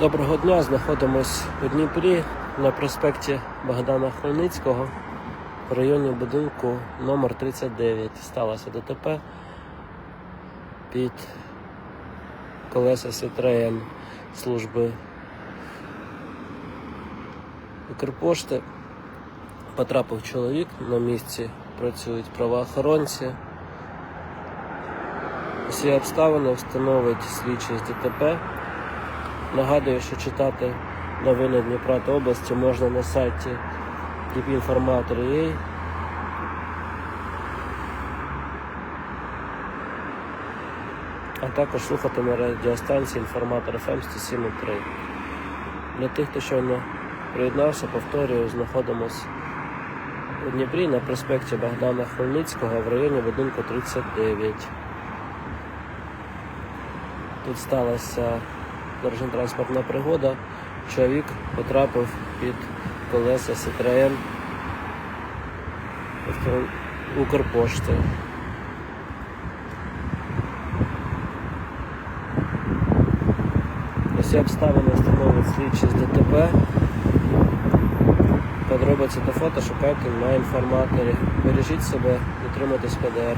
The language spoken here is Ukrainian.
Доброго дня, знаходимось у Дніпрі на проспекті Богдана Хмельницького в районі будинку номер 39. Сталося ДТП під колеса Citroen служби Укрпошти. Потрапив чоловік на місці, працюють правоохоронці. Усі обставини встановить слідчий з ДТП. Нагадую, що читати новини Дніпра та області можна на сайті dpinformator.ua. А також слухати на радіостанції інформатор FM 107.3. Для тих, хто щойно приєднався, повторюю, знаходимось у Дніпрі на проспекті Богдана Хмельницького в районі будинку 39. Тут сталася дорожньо-транспортна пригода. Чоловік потрапив під колеса Citroen Укрпошти. Усі обставини встановлюють слідчі з ДТП. Подробиці та фото шукайте на інформаторі. Бережіть себе, дотримуйтесь ПДР.